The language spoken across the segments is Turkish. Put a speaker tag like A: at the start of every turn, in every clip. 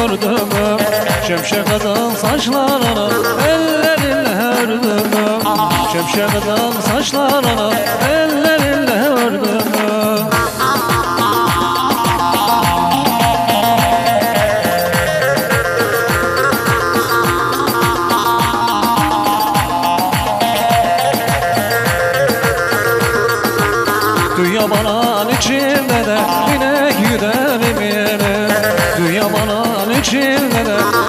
A: gördüm. Şemşe kadın saçlarına Let us.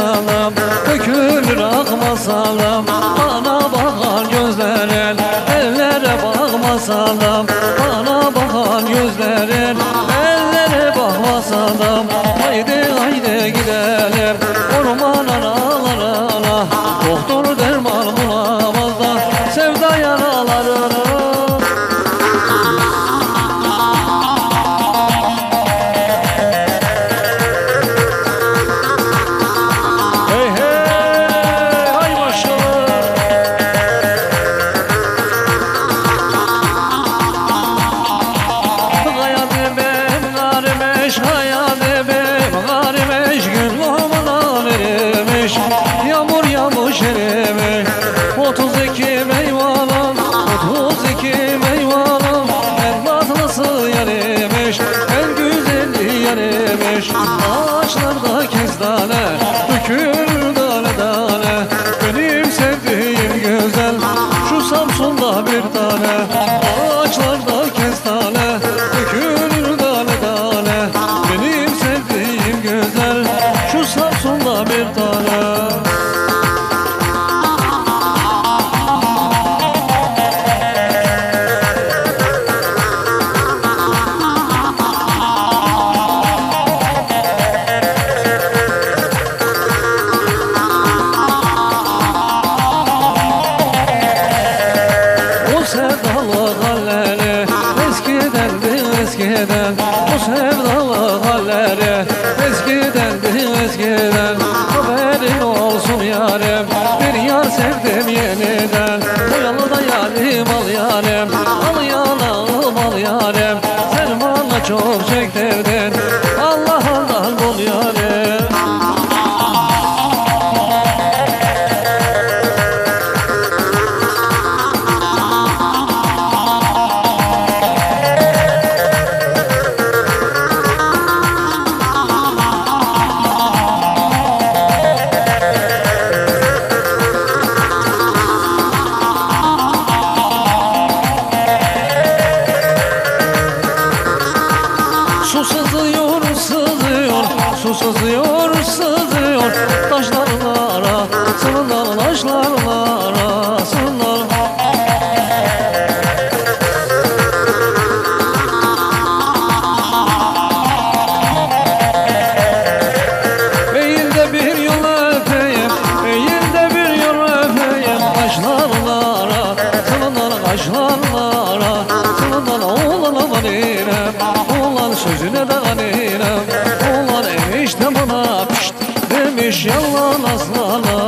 A: masalım Dökülür ak masalım Ana bak bir tane. Ağaçlarda yarim al yarim Al yanağım al yarim. Fermanla çok çektim. Sözüne de vaninem Oğlan enişte pişt Demiş yalan aslanım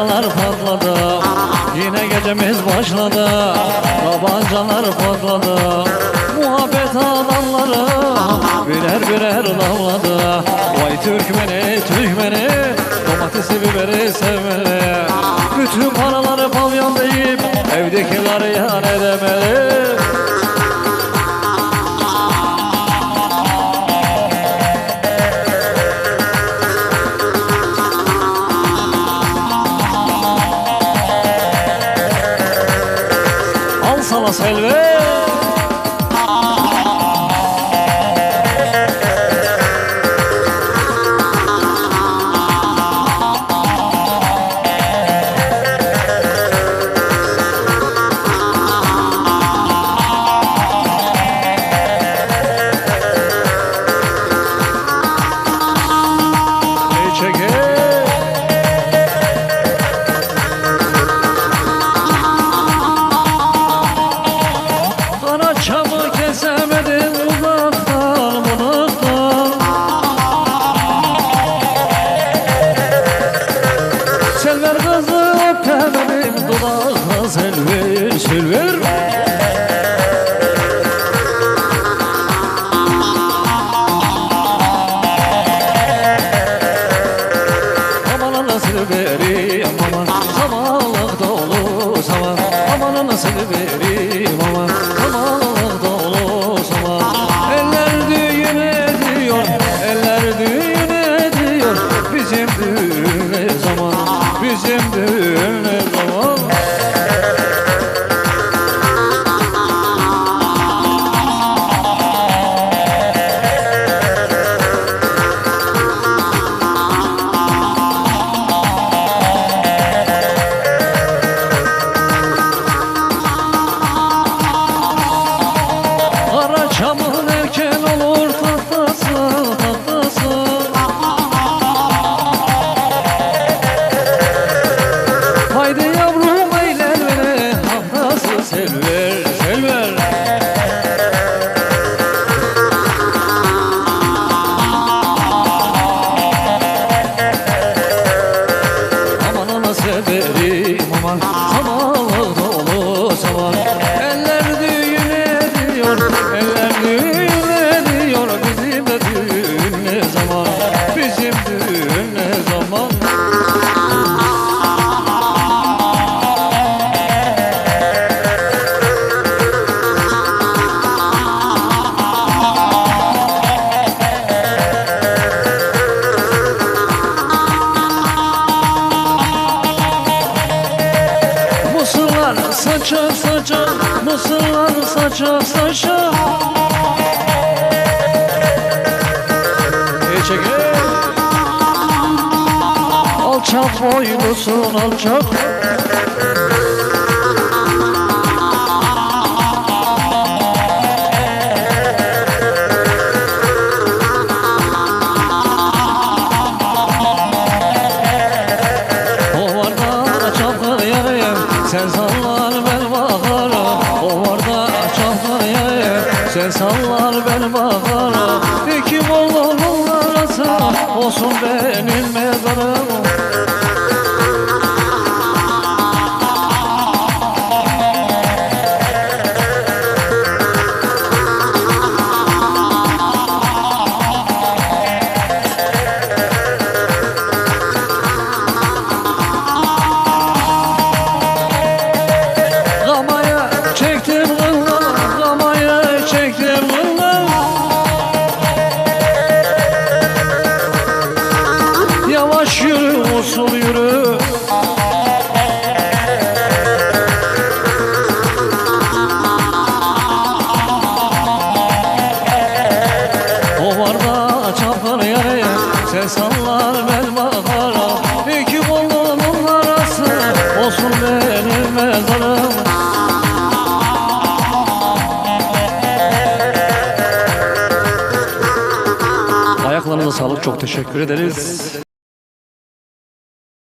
A: Tabancalar patladı Yine gecemiz başladı. Tabancalar patladı Muhabbet adamları Birer birer damladı. Vay Türkmeni Türkmeni Domatesi biberi sevmeli. Bütün paraları pavyon deyip Evdekileri yan edemeli Al sana Aman nasıl vereyim aman. Samanlık dolu saman Aman nasıl vereyim aman. Samanlık dolu Mısırlar saça saça. Ey çeke Alçak boylusun alçak son de teşekkür ederiz